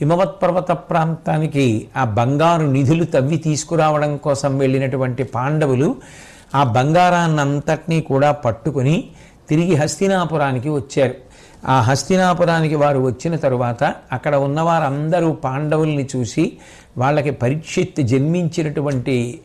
హిమవత్ పర్వత ప్రాంతానికి ఆ బంగారు నిధులు తవ్వి తీసుకురావడం కోసం వెళ్ళినటువంటి పాండవులు ఆ బంగారాన్నంతటినీ కూడా పట్టుకుని తిరిగి హస్తినాపురానికి వచ్చారు. ఆ హస్తినాపురానికి వారు వచ్చిన తరువాత అక్కడ ఉన్నవారందరూ పాండవుల్ని చూసి వాళ్ళకి పరీక్షిత్ జన్మించినటువంటి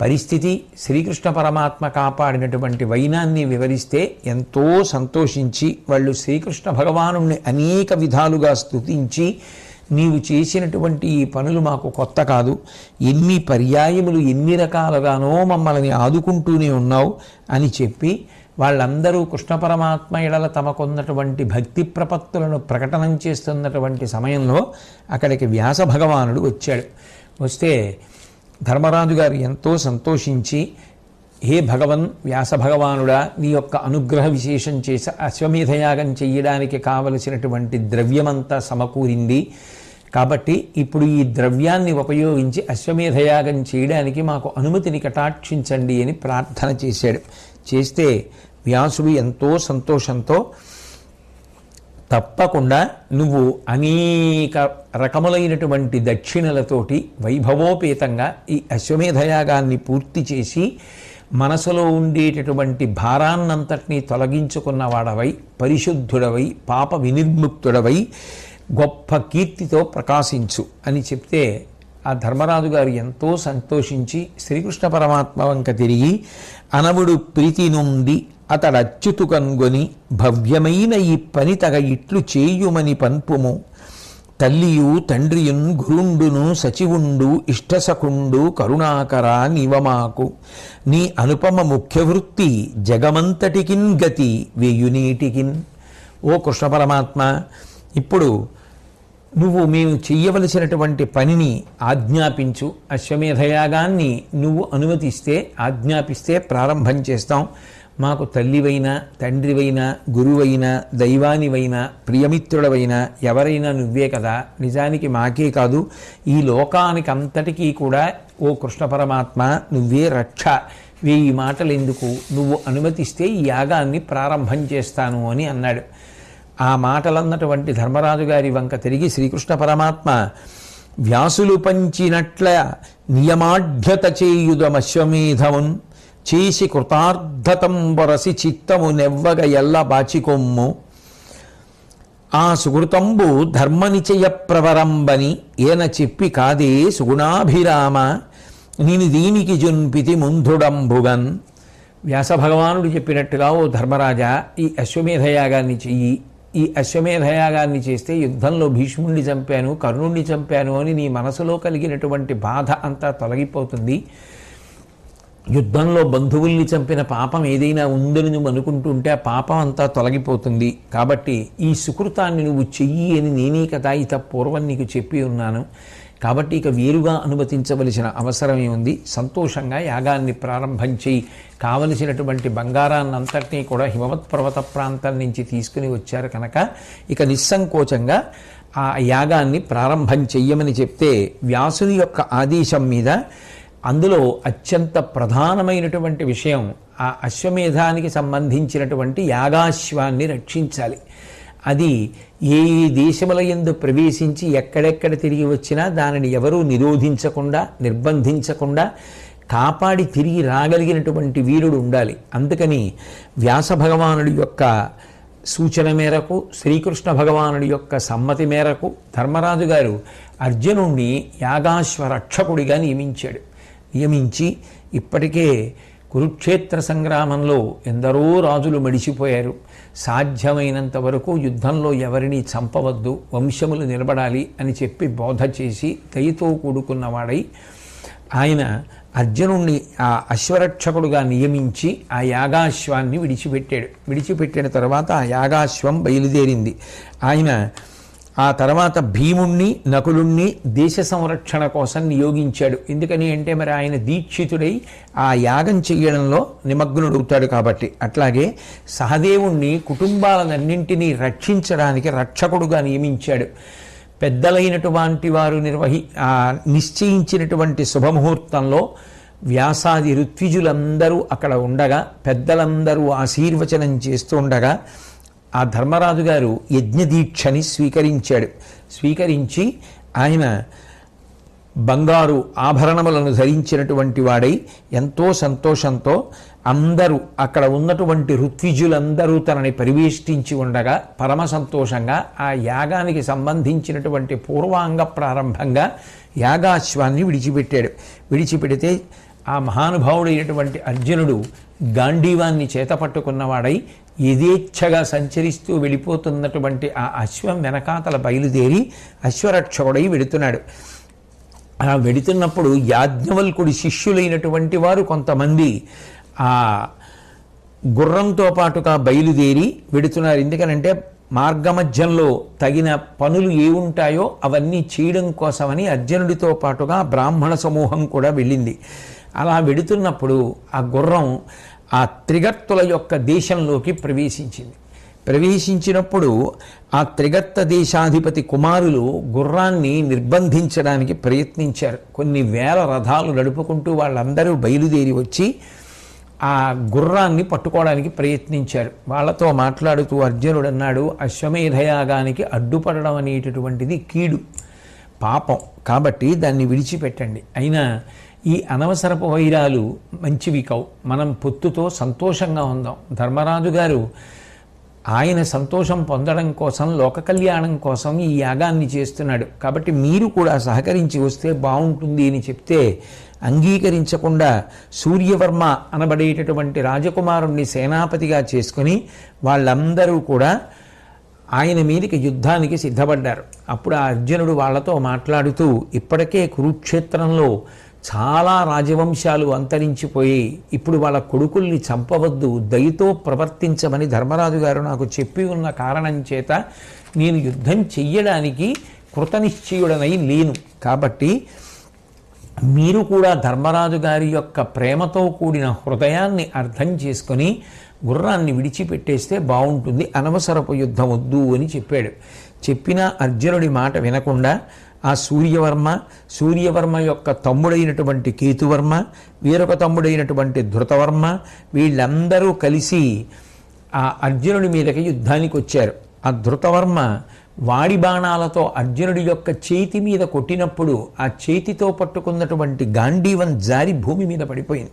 పరిస్థితి శ్రీకృష్ణ పరమాత్మ కాపాడినటువంటి వైనాన్ని వివరిస్తే ఎంతో సంతోషించి వాళ్ళు శ్రీకృష్ణ భగవాను అనేక విధాలుగా స్తుతించి నీవు చేసినటువంటి ఈ పనులు మాకు కొత్త కాదు. ఎన్ని పర్యాయములు ఎన్ని రకాలుగానో మమ్మల్ని ఆదుకుంటూనే ఉన్నావు అని చెప్పి వాళ్ళందరూ కృష్ణ పరమాత్మ ఎడల తమకున్నటువంటి భక్తి ప్రపత్తులను ప్రకటనం చేస్తున్నటువంటి సమయంలో అక్కడికి వ్యాస భగవానుడు వచ్చాడు. వస్తే ధర్మరాజు గారు ఎంతో సంతోషించి హే భగవన్ వ్యాస భగవానుడా నీ యొక్క అనుగ్రహ విశేషం చేసి అశ్వమేధయాగం చెయ్యడానికి కావలసినటువంటి ద్రవ్యమంతా సమకూరింది. కాబట్టి ఇప్పుడు ఈ ద్రవ్యాన్ని ఉపయోగించి అశ్వమేధయాగం చేయడానికి మాకు అనుమతిని కటాక్షించండి అని ప్రార్థన చేశాడు. చేస్తే వ్యాసుడు ఎంతో సంతోషంతో తప్పకుండా నువ్వు అనేక రకములైనటువంటి దక్షిణలతోటి వైభవోపేతంగా ఈ అశ్వమేధయాగాన్ని పూర్తి చేసి మనసులో ఉండేటటువంటి భారాన్నంతటినీ తొలగించుకున్నవాడవై పరిశుద్ధుడవై పాప వినిర్ముక్తుడవై గొప్ప కీర్తితో ప్రకాశించు అని చెప్తే ఆ ధర్మరాజు గారు ఎంతో సంతోషించి శ్రీకృష్ణ పరమాత్మ వంక తిరిగి అనవుడు ప్రీతి నుండి అతడచ్యుతు కనుగొని భవ్యమైన ఈ పని తగ ఇట్లు చేయుమని పంపుము. తల్లియు తండ్రియున్ గురుండును సచివుండు ఇష్టసకుండు కరుణాకర నివమాకు. నీ అనుపమ ముఖ్య వృత్తి జగమంతటికిన్ గతి వేయునీటికిన్. ఓ కృష్ణ పరమాత్మ ఇప్పుడు నువ్వు మేము చెయ్యవలసినటువంటి పనిని ఆజ్ఞాపించు. అశ్వమేధయాగాన్ని నువ్వు అనుమతిస్తే ఆజ్ఞాపిస్తే ప్రారంభం చేస్తాం. మాకు తల్లివైనా తండ్రివైనా గురువైనా దైవానివైనా ప్రియమిత్రుడవైనా ఎవరైనా నువ్వే కదా. నిజానికి మాకే కాదు. ఈ లోకానికి అంతటికీ కూడా ఓ కృష్ణ పరమాత్మ నువ్వే రక్ష. వెయ్యి మాటలు ఎందుకు నువ్వు అనుమతిస్తే ఈ యాగాన్ని ప్రారంభం చేస్తాను అని అన్నాడు. ఆ మాటలన్నటువంటి ధర్మరాజు గారి వంక తిరిగి శ్రీకృష్ణ పరమాత్మ వ్యాసులు పంచినట్ల నియమాఢ్యత చేయుదమశ్వమేధమున్ చేసి కృతార్థతంబరసి చిత్తము నెవ్వగ ఎల్ల బాచికొమ్ము. ఆ సుకృతంబు ధర్మనిచయ ప్రవరంబని ఏన చెప్పి కాదే సుగుణాభిరామ. నేను దీనికి జున్పితి ముందుడంబుగన్ వ్యాస భగవానుడు చెప్పినట్టుగా ఓ ధర్మరాజా ఈ అశ్వమేధయాగాన్ని చెయ్యి ఈ అశ్వమేధయాగాన్ని చేస్తే యుద్ధంలో భీష్ముణ్ణి చంపాను కర్ణుణ్ణి చంపాను అని నీ మనసులో కలిగినటువంటి బాధ అంతా తొలగిపోతుంది. యుద్ధంలో బంధువుల్ని చంపిన పాపం ఏదైనా ఉందని నువ్వు అనుకుంటుంటే ఆ పాపం అంతా తొలగిపోతుంది. కాబట్టి ఈ సుకృతాన్ని నువ్వు చెయ్యి అని నేనే కదా ఇత పూర్వం నీకు చెప్పి ఉన్నాను. కాబట్టి ఇక వేరుగా అనుమతించవలసిన అవసరమే ఉంది సంతోషంగా యాగాన్ని ప్రారంభం చేయి కావలసినటువంటి బంగారాన్ని అంతటినీ కూడా హిమవత్ పర్వత ప్రాంతం నుంచి తీసుకుని వచ్చారు కనుక ఇక నిస్సంకోచంగా ఆ యాగాన్ని ప్రారంభం చెయ్యమని చెప్తే వ్యాసుని యొక్క ఆదేశం మీద అందులో అత్యంత ప్రధానమైనటువంటి విషయం ఆ అశ్వమేధానికి సంబంధించినటువంటి యాగాశ్వాన్ని రక్షించాలి. అది ఏ దేశముల ఎందు ప్రవేశించి ఎక్కడెక్కడ తిరిగి వచ్చినా దానిని ఎవరూ నిరోధించకుండా నిర్బంధించకుండా కాపాడి తిరిగి రాగలిగినటువంటి వీరుడు ఉండాలి. అందుకని వ్యాస భగవానుడి యొక్క సూచన మేరకు శ్రీకృష్ణ భగవానుడి యొక్క సమ్మతి మేరకు ధర్మరాజు గారు అర్జునుణ్ణి యాగాశ్వ రక్షకుడిగా నియమించాడు. నియమించి ఇప్పటికే కురుక్షేత్ర సంగ్రామంలో ఎందరో రాజులు మడిచిపోయారు సాధ్యమైనంత వరకు యుద్ధంలో ఎవరిని చంపవద్దు వంశములు నిలబడాలి అని చెప్పి బోధ చేసి దయతో కూడుకున్నవాడై ఆయన అర్జునుణ్ణి ఆ అశ్వరక్షకుడుగా నియమించి ఆ యాగాశ్వాన్ని విడిచిపెట్టాడు. విడిచిపెట్టిన తర్వాత ఆ యాగాశ్వం బయలుదేరింది. ఆయన ఆ తర్వాత భీముణ్ణి నకులుణ్ణి దేశ సంరక్షణ కోసం నియోగించాడు. ఎందుకని అంటే మరి ఆయన దీక్షితుడై ఆ యాగం చెయ్యడంలో నిమగ్నుడవుతాడు కాబట్టి. అట్లాగే సహదేవుణ్ణి కుటుంబాలన్నింటినీ రక్షించడానికి రక్షకుడుగా నియమించాడు. పెద్దలైనటువంటి వారు నిర్వహి ఆ నిశ్చయించినటువంటి శుభముహూర్తంలో వ్యాసాది ఋత్విజులందరూ అక్కడ ఉండగా పెద్దలందరూ ఆశీర్వచనం చేస్తూ ఉండగా ఆ ధర్మరాజు గారు యజ్ఞదీక్షని స్వీకరించాడు. స్వీకరించి ఆయన బంగారు ఆభరణములను ధరించినటువంటి వాడై ఎంతో సంతోషంతో అందరూ అక్కడ ఉన్నటువంటి ఋత్విజులందరూ తనని పరివేష్టించి ఉండగా పరమ సంతోషంగా ఆ యాగానికి సంబంధించినటువంటి పూర్వాంగ ప్రారంభంగా యాగాశ్వాన్ని విడిచిపెట్టాడు. విడిచిపెడితే ఆ మహానుభావుడైనటువంటి అర్జునుడు గాంధీవాన్ని చేతపట్టుకున్నవాడై యథేచ్ఛగా సంచరిస్తూ వెళ్ళిపోతున్నటువంటి ఆ అశ్వం వెనకాతల బయలుదేరి అశ్వరక్షకుడై వెడుతున్నాడు అలా వెడుతున్నప్పుడు యాజ్ఞవల్కుడి శిష్యులైనటువంటి వారు కొంతమంది ఆ గుర్రంతో పాటుగా బయలుదేరి వెడుతున్నారు ఎందుకనంటే మార్గమధ్యంలో తగిన పనులు ఏ ఉంటాయో అవన్నీ చేయడం కోసమని అర్జునుడితో పాటుగా బ్రాహ్మణ సమూహం కూడా వెళ్ళింది. అలా వెడుతున్నప్పుడు ఆ గుర్రం ఆ త్రిగర్తుల యొక్క దేశంలోకి ప్రవేశించింది. ప్రవేశించినప్పుడు ఆ త్రిగత్త దేశాధిపతి కుమారులు గుర్రాన్ని నిర్బంధించడానికి ప్రయత్నించారు. కొన్ని వేల రథాలు నడుపుకుంటూ వాళ్ళందరూ బయలుదేరి వచ్చి ఆ గుర్రాన్ని పట్టుకోవడానికి ప్రయత్నించారు. వాళ్ళతో మాట్లాడుతూ అర్జునుడు అన్నాడు అశ్వమేధయాగానికి అడ్డుపడడం అనేటటువంటిది కీడు పాపం. కాబట్టి దాన్ని విడిచిపెట్టండి. అయినా ఈ అనవసరపు వైరాలు మంచివి కావు. మనం పొత్తుతో సంతోషంగా ఉందాం. ధర్మరాజు గారు ఆయన సంతోషం పొందడం కోసం లోక కళ్యాణం కోసం ఈ యాగాన్ని చేస్తున్నాడు. కాబట్టి మీరు కూడా సహకరించి వస్తే బాగుంటుంది అని చెప్తే అంగీకరించకుండా సూర్యవర్మ అనబడేటటువంటి రాజకుమారుణ్ణి సేనాపతిగా చేసుకుని వాళ్ళందరూ కూడా ఆయన మీదకి యుద్ధానికి సిద్ధపడ్డారు. అప్పుడు ఆ అర్జునుడు వాళ్ళతో మాట్లాడుతూ ఇప్పటికే కురుక్షేత్రంలో చాలా రాజవంశాలు అంతరించిపోయి ఇప్పుడు వాళ్ళ కొడుకుల్ని చంపవద్దు దయతో ప్రవర్తించమని ధర్మరాజు గారు నాకు చెప్పి ఉన్న కారణం చేత నేను యుద్ధం చెయ్యడానికి కృతనిశ్చయుడనై లేను. కాబట్టి మీరు కూడా ధర్మరాజు గారి యొక్క ప్రేమతో కూడిన హృదయాన్ని అర్థం చేసుకొని గుర్రాన్ని విడిచిపెట్టేస్తే బాగుంటుంది అనవసరపు యుద్ధం వద్దు అని చెప్పాడు. చెప్పిన అర్జునుడి మాట వినకుండా ఆ సూర్యవర్మ సూర్యవర్మ యొక్క తమ్ముడైనటువంటి కేతువర్మ వేరొక తమ్ముడైనటువంటి ధృతవర్మ వీళ్ళందరూ కలిసి ఆ అర్జునుడి మీదకి యుద్ధానికి వచ్చారు. ఆ ధృతవర్మ వాడి బాణాలతో అర్జునుడి యొక్క చేతి మీద కొట్టినప్పుడు ఆ చేతితో పట్టుకున్నటువంటి గాంధీవం జారి భూమి మీద పడిపోయింది.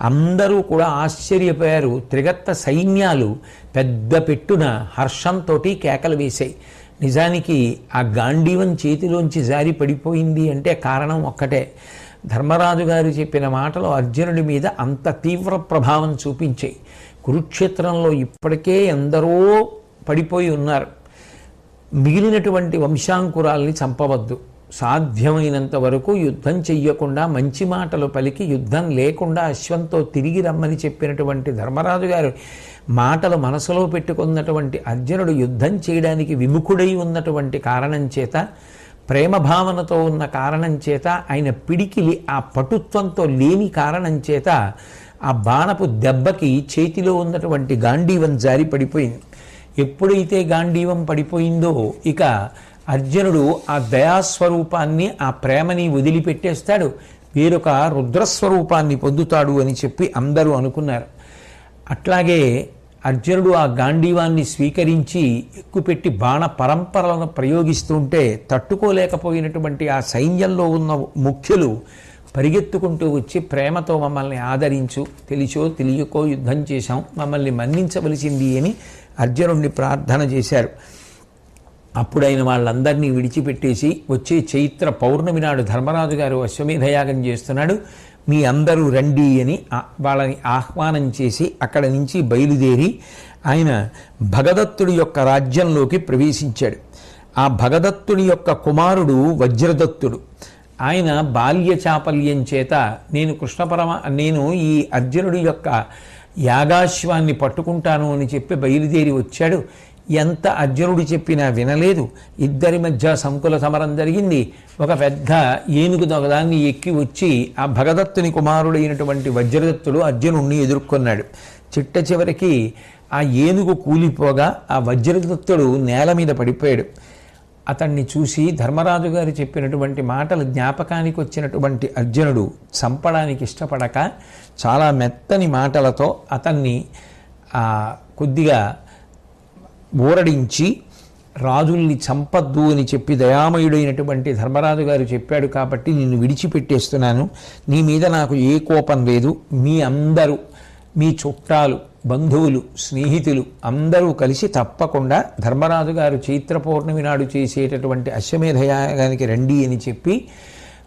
అందరూ కూడా ఆశ్చర్యపోయారు. త్రిగత్త సైన్యాలు పెద్ద పెట్టున హర్షంతో కేకలు వేశాయి. నిజానికి ఆ గాంధీవం చేతిలోంచి జారి పడిపోయింది అంటే కారణం ఒక్కటే. ధర్మరాజు గారు చెప్పిన మాటలు అర్జునుడి మీద అంత తీవ్ర ప్రభావం చూపించాయి కురుక్షేత్రంలో ఇప్పటికే ఎందరో పడిపోయి ఉన్నారు. మిగిలినటువంటి వంశాంకురాల్ని చంపవద్దు. సాధ్యమైనంత వరకు యుద్ధం చెయ్యకుండా మంచి మాటలు పలికి యుద్ధం లేకుండా అశ్వంతో తిరిగి రమ్మని చెప్పినటువంటి ధర్మరాజు గారు మాటలు మనసులో పెట్టుకున్నటువంటి అర్జునుడు యుద్ధం చేయడానికి విముఖుడై ఉన్నటువంటి కారణం చేత ప్రేమ భావనతో ఉన్న కారణం చేత ఆయన పిడికిలి ఆ పటుత్వంతో లేని కారణం చేత ఆ బాణపు దెబ్బకి చేతిలో ఉన్నటువంటి గాంధీవం జారి పడిపోయింది. ఎప్పుడైతే గాంధీవం పడిపోయిందో ఇక అర్జునుడు ఆ దయాస్వరూపాన్ని ఆ ప్రేమని వదిలిపెట్టేస్తాడు. వేరొక రుద్రస్వరూపాన్ని పొందుతాడు అని చెప్పి అందరూ అనుకున్నారు. అట్లాగే అర్జునుడు ఆ గాంధీవాన్ని స్వీకరించి ఎక్కుపెట్టి బాణ పరంపరలను ప్రయోగిస్తుంటే తట్టుకోలేకపోయినటువంటి ఆ సైన్యంలో ఉన్న ముఖ్యులు పరిగెత్తుకుంటూ వచ్చి ప్రేమతో మమ్మల్ని ఆదరించు తెలిసో తెలియకో యుద్ధం చేశాం మమ్మల్ని మన్నించవలసింది అని అర్జునుడిని ప్రార్థన చేశారు. అప్పుడైన వాళ్ళందరినీ విడిచిపెట్టేసి వచ్చే చైత్ర పౌర్ణమి నాడు ధర్మరాజు గారు అశ్వమేధయాగం చేస్తున్నాడు. మీ అందరూ రండి అని వాళ్ళని ఆహ్వానం చేసి అక్కడ నుంచి బయలుదేరి ఆయన భగదత్తుడి యొక్క రాజ్యంలోకి ప్రవేశించాడు. ఆ భగదత్తుడి యొక్క కుమారుడు వజ్రదత్తుడు. ఆయన బాల్య చాపల్యం చేత నేను కృష్ణపరమ నేను ఈ అర్జునుడి యొక్క యాగాశ్వాన్ని పట్టుకుంటాను అని చెప్పి బయలుదేరి వచ్చాడు. ఎంత అర్జునుడు చెప్పినా వినలేదు. ఇద్దరి మధ్య సంకుల సమరం జరిగింది. ఒక పెద్ద ఏనుగు దొంగదాన్ని ఎక్కి వచ్చి ఆ భగదత్తుని కుమారుడైనటువంటి వజ్రదత్తుడు అర్జునుడిని ఎదుర్కొన్నాడు. చిట్ట చివరికి ఆ ఏనుగు కూలిపోగా ఆ వజ్రదత్తుడు నేల మీద పడిపోయాడు. అతన్ని చూసి ధర్మరాజు గారు చెప్పినటువంటి మాటలు జ్ఞాపకానికి వచ్చినటువంటి అర్జునుడు చంపడానికి ఇష్టపడక చాలా మెత్తని మాటలతో అతన్ని ఆ, కొద్దిగా ఊరడించి రాజుల్ని చంపద్దు అని చెప్పి దయామయుడైనటువంటి ధర్మరాజు గారు చెప్పాడు కాబట్టి నిన్ను విడిచిపెట్టేస్తున్నాను. నీ మీద నాకు ఏ కోపం లేదు. మీ అందరూ మీ చుట్టాలు బంధువులు స్నేహితులు అందరూ కలిసి తప్పకుండా ధర్మరాజు గారు చైత్ర పౌర్ణమి నాడు చేసేటటువంటి అశ్వమేధయాగానికి రండి అని చెప్పి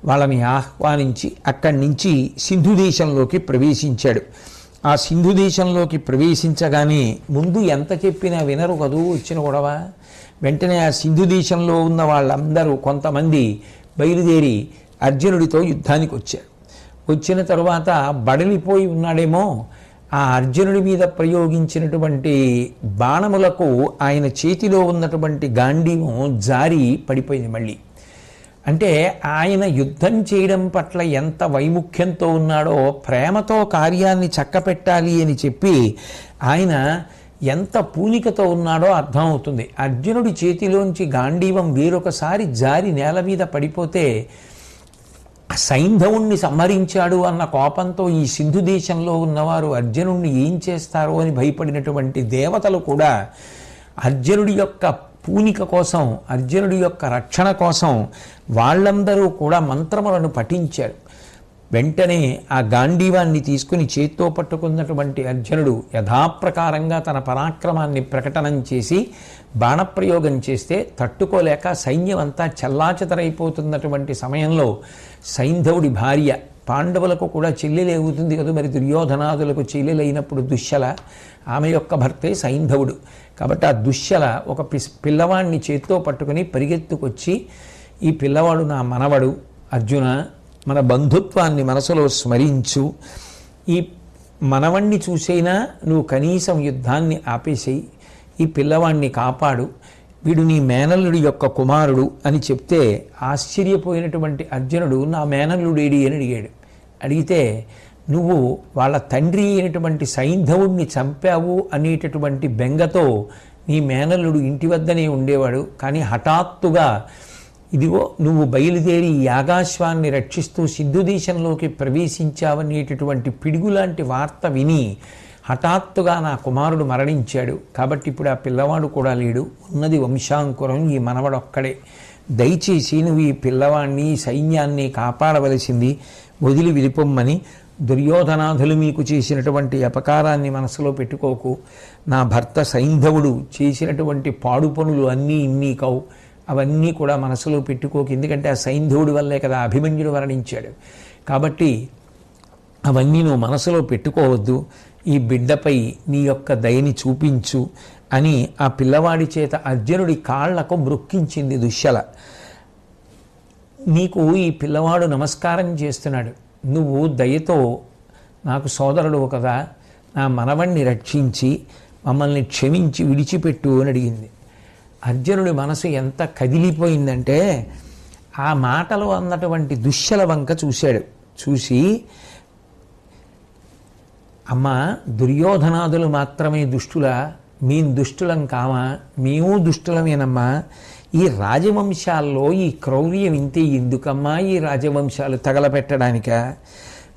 వాళ్ళని ఆహ్వానించి అక్కడి నుంచి సింధు దేశంలోకి ప్రవేశించాడు. ఆ సింధు దేశంలోకి ప్రవేశించగానే ముందు ఎంత చెప్పినా వినరు కదూ వచ్చిన గొడవ. వెంటనే ఆ సింధు దేశంలో ఉన్న వాళ్ళందరూ కొంతమంది బయలుదేరి అర్జునుడితో యుద్ధానికి వచ్చారు. వచ్చిన తరువాత బడలిపోయి ఉన్నాడేమో ఆ అర్జునుడి మీద ప్రయోగించినటువంటి బాణములకు ఆయన చేతిలో ఉన్నటువంటి గాంధీవం జారి పడిపోయింది మళ్ళీ. అంటే ఆయన యుద్ధం చేయడం పట్ల ఎంత వైముఖ్యంతో ఉన్నాడో ప్రేమతో కార్యాన్ని చక్కపెట్టాలి అని చెప్పి ఆయన ఎంత పూనికతో ఉన్నాడో అర్థమవుతుంది. అర్జునుడి చేతిలోంచి గాంధీవం వేరొకసారి జారి నేల మీద పడిపోతే సైంధవుణ్ణి సంహరించాడు అన్న కోపంతో ఈ సింధు దేశంలో ఉన్నవారు అర్జునుణ్ణి ఏం చేస్తారో అని భయపడినటువంటి దేవతలు కూడా అర్జునుడి యొక్క పూనిక కోసం అర్జునుడి యొక్క రక్షణ కోసం వాళ్ళందరూ కూడా మంత్రములను పఠించారు. వెంటనే ఆ గాంధీవాన్ని తీసుకుని చేత్తో పట్టుకున్నటువంటి అర్జునుడు యథాప్రకారంగా తన పరాక్రమాన్ని ప్రకటనం చేసి బాణప్రయోగం చేస్తే తట్టుకోలేక సైన్యం అంతా చెల్లాచెతరైపోతున్నటువంటి సమయంలో సైంధవుడి భార్య పాండవులకు కూడా చిల్లెలేవుతుంది కదా మరి దుర్యోధనాదులకు చెల్లెలైనప్పుడు దుశ్శల ఆమె యొక్క భర్తే సైంధవుడు. కాబట్టి ఆ దుశ్శల ఒక పిస్ పిల్లవాడిని చేత్తో పట్టుకుని పరిగెత్తుకొచ్చి ఈ పిల్లవాడు నా మనవడు అర్జున మన బంధుత్వాన్ని మనసులో స్మరించు. ఈ మనవణ్ణి చూసైనా నువ్వు కనీసం యుద్ధాన్ని ఆపేసేయి. ఈ పిల్లవాణ్ణి కాపాడు. వీడు నీ మేనల్లుడి యొక్క కుమారుడు అని చెప్తే ఆశ్చర్యపోయినటువంటి అర్జునుడు నా మేనల్లుడేడి అని అడిగాడు. అడిగితే నువ్వు వాళ్ళ తండ్రి అయినటువంటి సైంధవుణ్ణి చంపావు అనేటటువంటి బెంగతో నీ మేనల్లుడు ఇంటి వద్దనే ఉండేవాడు. కానీ హఠాత్తుగా ఇదిగో నువ్వు బయలుదేరి యాగాశ్వాన్ని రక్షిస్తూ సిద్ధుదేశంలోకి ప్రవేశించావనేటటువంటి పిడుగులాంటి వార్త విని హఠాత్తుగా నా కుమారుడు మరణించాడు. కాబట్టి ఇప్పుడు ఆ పిల్లవాడు కూడా లేడు. ఉన్నది వంశాంకురం. ఈ మనవడొక్కడే దయచేసి నువ్వు ఈ పిల్లవాణ్ణి సైన్యాన్ని కాపాడవలసింది వదిలి విలిపొమ్మని దుర్యోధనాథులు మీకు చేసినటువంటి అపకారాన్ని మనసులో పెట్టుకోకు. నా భర్త సైంధవుడు. చేసినటువంటి పాడు పనులు అన్నీ ఇన్ని కవు అవన్నీ కూడా మనసులో పెట్టుకోకు. ఎందుకంటే ఆ సైంధవుడి వల్లే కదా అభిమన్యుడు మరణించాడు. కాబట్టి అవన్నీ నువ్వు మనసులో పెట్టుకోవద్దు. ఈ బిడ్డపై నీ యొక్క దయని చూపించు అని ఆ పిల్లవాడి చేత అర్జునుడి కాళ్ళకు మృక్కించింది దుశ్శల. నీకు ఈ పిల్లవాడు నమస్కారం చేస్తున్నాడు. నువ్వు దయతో నాకు సోదరుడు కదా నా మనవణ్ణి రక్షించి మమ్మల్ని క్షమించి విడిచిపెట్టు అని అడిగింది. అర్జునుడి మనసు ఎంత కదిలిపోయిందంటే ఆ మాటలు అన్నటువంటి దుశ్శల వంక చూశాడు. చూసి అమ్మ దుర్యోధనాదులు మాత్రమే దుష్టులా? మేం దుష్టులం కామా? మేము దుష్టులమేనమ్మా? ఈ రాజవంశాల్లో ఈ క్రౌర్యం ఇంతే ఎందుకమ్మా ఈ రాజవంశాలు తగలపెట్టడానిక?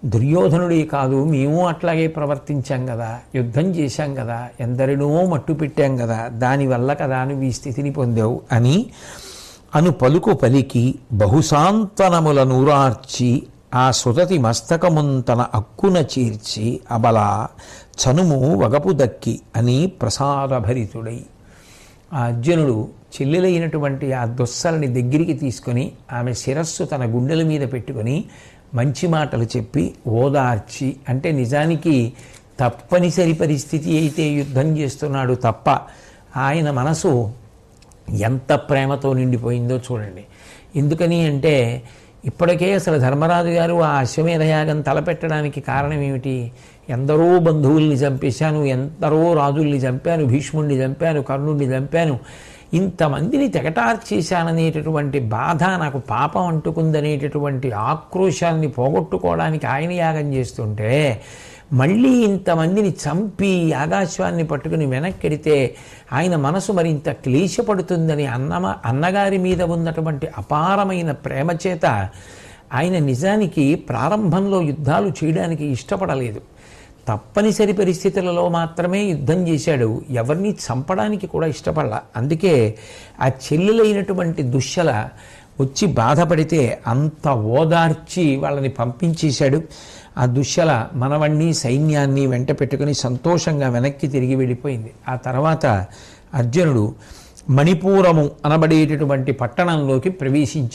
దుర్యోధనుడే కాదు మేము అట్లాగే ప్రవర్తించాం కదా యుద్ధం చేశాం కదా ఎందరినో మట్టు పెట్టాం కదా దానివల్ల కదా నువ్వు ఈ స్థితిని పొందావు అని అను పలుకు పలికి బహుశాంతనముల నూరార్చి ఆ సుతతి మస్తకమున్ తన అక్కున చేర్చి అబల చనుము వగపు దక్కి అని ప్రసాదభరితుడై. ఆ అర్జునుడు చెల్లెలైనటువంటి ఆ దుస్సలని దగ్గరికి తీసుకొని ఆమె శిరస్సు తన గుండెల మీద పెట్టుకొని మంచి మాటలు చెప్పి ఓదార్చి అంటే నిజానికి తప్పనిసరి పరిస్థితి అయితే యుద్ధం చేస్తున్నాడు తప్ప ఆయన మనసు ఎంత ప్రేమతో నిండిపోయిందో చూడండి. ఎందుకని అంటే ఇప్పటికే అసలు ధర్మరాజు గారు ఆ అశ్వమేధయాగం తలపెట్టడానికి కారణం ఏమిటి? ఎందరో బంధువుల్ని చంపేశాను ఎందరో రాజుల్ని చంపాను భీష్ముణ్ణి చంపాను కర్ణుణ్ణి చంపాను. ఇంతమందిని తెగటార్చేశాననేటటువంటి బాధ నాకు పాపం అంటుకుందనేటటువంటి ఆక్రోశాన్ని పోగొట్టుకోవడానికి ఆయన యాగం చేస్తుంటే మళ్ళీ ఇంతమందిని చంపి ఆకాశాన్ని పట్టుకుని వెనక్కెడితే ఆయన మనసు మరింత క్లేశపడుతుందని అన్నమ అన్నగారి మీద ఉన్నటువంటి అపారమైన ప్రేమ చేత ఆయన నిజానికి ప్రారంభంలో యుద్ధాలు చేయడానికి ఇష్టపడలేదు. తప్పనిసరి పరిస్థితులలో మాత్రమే యుద్ధం చేశాడు. ఎవరిని చంపడానికి కూడా ఇష్టపడాల. అందుకే ఆ చెల్లెలైనటువంటి దుశ్శల వచ్చి బాధపడితే అంత ఓదార్చి వాళ్ళని పంపించేశాడు. ఆ దుశ్శల మనవణ్ణి సైన్యాన్ని వెంట పెట్టుకుని సంతోషంగా వెనక్కి తిరిగి వెళ్ళిపోయింది. ఆ తర్వాత అర్జునుడు మణిపూరము అనబడేటటువంటి పట్టణంలోకి ప్రవేశించి